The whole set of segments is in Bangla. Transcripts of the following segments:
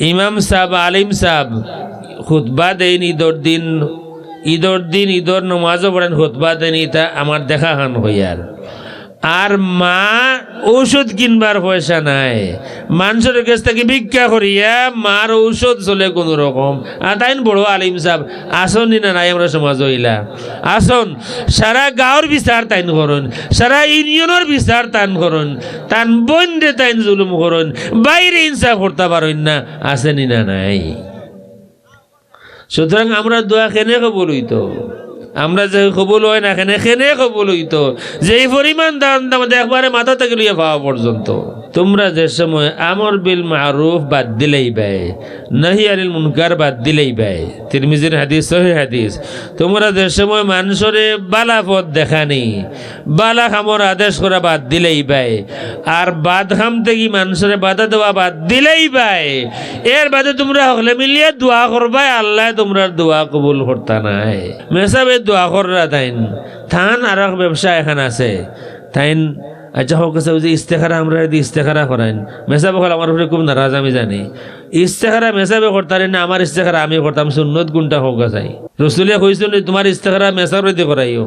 ইমাম সাহেব, আলিম সাহেব, খুতবা দেন ঈদর দিন ঈদর দিন, ঈদর নমাজও পড়েন, খুতবা দেন ইতা আমার দেখা হন হইয়ার। আর মা ঔষধ কিনবার পয়সা নাই। মানুষের কাছ থেকে ভিক্ষা করিয়া মার ঔষধ চলে কোনো রকম। আর তাই বড় আলিম সাহেব, আসন না নাই আমরা সমাজ হইলা। আসন, সারা গাঁৱৰ বিচার তাইন করুন, সারা ইউনিয়নের বিচার তান করুন তান বন্ধে তাইন জুলুম করুন, বাইরে ইনসাফ করতে পারেন না, আসেনি না নাই। সুতরাং আমরা দোয়া কেনে কবল হইতো? আমরা যে কবুল হয় না, এখানে এখানে কবুল হইতো। যে এই পরিমাণ দান আমাদের একবারে মাথা থেকে লইয়া পাওয়া পর্যন্ত। তোমরা যে সময় আমর বিল মারুফ বাদ দিলেই ব্যয়, নাহি আনিল মুনকার বাদ দিলেই ব্যয়। তিরমিজির হাদিস, সহি হাদিস। তোমরা যে সময় মানুষরে বালা পথ দেখানি, বালা খামর আদেশ করা বাদ দিলেই ব্যয়, আর বাদ খাম থেকে মানুষরে বাধা দেওয়া বাদ দিলেই ব্যয়। এর বাদে তোমরা হলে মিলিয়ে দোয়া করবাই আল্লাহ তোমরা দোয়া কবুল করতা নাই। মেসাবে দোয়া কররা তাইন। থান আর ব্যবসা এখানে আছে। তাইন আচ্ছা হোক আছে যে ইস্তেখারা আমরা যদি ইস্তেখারা করেন মেসাব হল আমার উপরে খুব নারাজ, আমি জানি। ইস্তেখারা মেসাবে করতারি না, আমার ইস্তেখারা আমি করতাম, সুন্নত গুণটা হোক আছে। রসুলিয়া কইসুন তোমার ইস্তেখারা মেসার রইতে করাইও।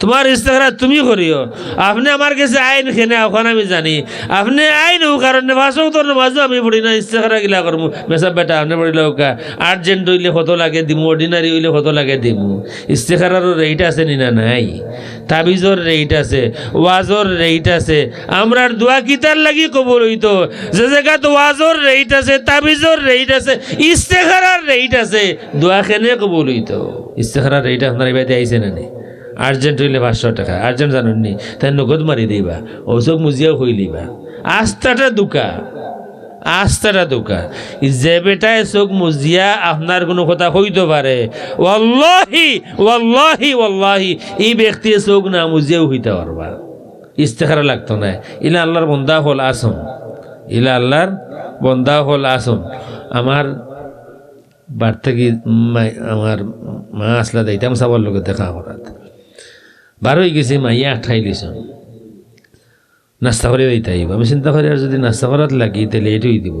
তোমার ইস্তেখারা তুমি করিও। আপনি আমার কাছে আইন খেনে ওখানে আমি জানি। আপনি আইন ও কারণে ভাষাও তোর মাঝে আমি পড়ি না ইস্তেখারা গিলা করব মেসা বেটা, আপনি পড়িলে ওকা আর্জেন্ট হইলে কত লাগে দিমু অর্ডিনারি হইলে কত লাগে দিমু। ইস্তেখারারও রেট আছে নি না নাই? তাবিজর রেট আছে, ওয়াজর রেট আছে। আমরার দোয়া কিতার লাগি কবর হইতো? যে জায়গাত ওয়াজর রেট আছে, তাবিজর রেট আছে ইস্তেখারার রেট আছে, দোয়া খেনে কবর হইতো। ইস্তেখারার রেট আপনার এবার আইছে না নি? আর্জেন্ট হইলে পাঁচশো টাকা। আর্জেন্ট জানুন নি। তাই নগদ মারি দিবা। ঔষধ মুজিয়াও হইলিবা আস্তাটা দুকা। আস্তাটা দুকা। যে বেটায় চোখ মুজিয়া, আপনার কোনো কথা হইতে পারে। ওয়াল্লাহি ওয়াল্লাহি ওয়াল্লাহি। এই ব্যক্তি চোখ না মুজিয়াও হইতে পারবা। ইস্তেখারা লাগতো না। ইলা আল্লাহর বন্দা হল আসুন ইলা আল্লাহর বন্দা হল আসুন আমার বার থেকে আমার মা আসলা যাইতাম চাবার লোকে দেখা করাত হয়ে গেছে মাইয়া আঠাই লিছ নাস্তা করে দিতে আইব আমি চিন্তা করি আর যদি নাস্তা করাত লাগি তাহলে এটুই দিব।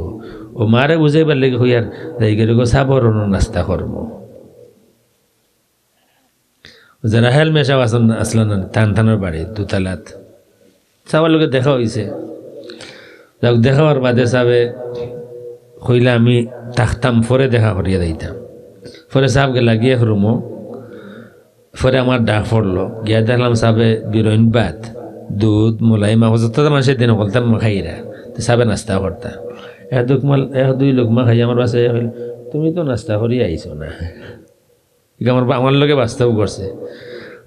ও মারে বুঝাইবার লাগে হইয়ার যাই গেলে চাবর নাস্তা করব যারা হেল মেশাও আসন আসলা না থান থানোর বাড়ি দুতালাত। চাবার লোকে দেখা হয়েছে যাক দেখা হওয়ার বাদে চাবে কইলে আমি থাকতাম ফরে দেখা করিয়া দিতাম। ফরে সাহেবকে লাগিয়ে রুমো ফরে আমার ডাক পড়ল। গিয়া দেখলাম সাবে বিরইন বাদ দুধ মোলাই মাংস যত মানুষের দিন বলতাম খাইরা তো সাবে নাস্তা করতা। এক দুক মাল এক দুই লোকমা খাই আমার বাসায় তুমি তো নাস্তা করি আইছো না? আমার আমার লগে বাস্তব করছে।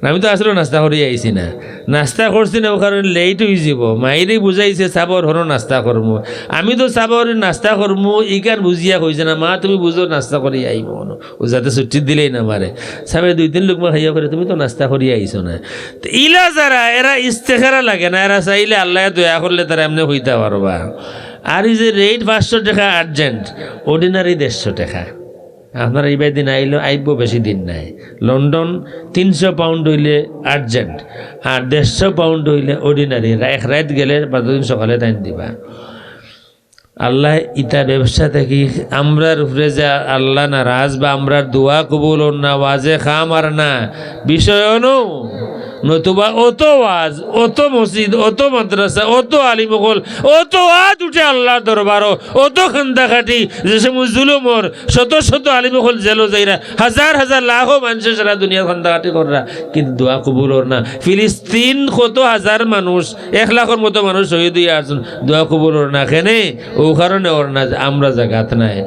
আমি তো আসলে নাস্তা করি আইছি না। নাস্তা করছি না ও লেট হয়ে যাব। মাইরে বুঝাইছে চাবর হরো নাস্তা করব আমি তো চাবর নাস্তা করব ইকান বুঝিয়া কইছে না, মা, তুমি বুঝো নাস্তা করি আইব ও যাতে ছুটি দিলেই না মারে সাবে দুই তিন লোক মা খাইয়া করে তুমি তো নাস্তা করি আইছো না। ইলা যারা এরা ইস্তেখারা লাগে না এরা চাইলে আল্লাহ দয়া করলে তারা এমনি হইতে পারবা আর এই যে রেট পাঁচশো টাকা আর্জেন্ট অর্ডিনারি দেড়শো টাকা। আপনার এইবার দিন আইলো আইব বেশি দিন নাই। লন্ডন তিনশো পাউন্ড হইলে আর্জেন্ট আর দেড়শো পাউন্ড হইলে অর্ডিনারি এক রাত গেলে দিন সকালে টাইম দিবা। আল্লাহ ইটা ব্যবসা থেকে আমরার উপরে যে আল্লাহ নারাজ বা আমরার দোয়া কবুল না, ওয়াজে খাম আর না। বিষয় নো নতুবা অত ওয়াজ, অত মসজিদ, অত মাদ্রাসা, অত আলিমকল অত ওয়াজ উঠে আল্লাহর দরবারও, অত খান্দাখাটি, যে সময় জুলুমর, শত শত আলিমকল জেলো যাইরা, হাজার হাজার লাখো মানুষের সারা দুনিয়া খান্দাখাটি কররা কিন্তু দোয়া কবুল ওর না। ফিলিস্তিন কত হাজার মানুষ, এক লাখের মতো মানুষ শহীদ হয়ে আসুন দোয়া কবুল ওর না, কেনে? ও কারণে ওর না আমরা জাগাত নাই।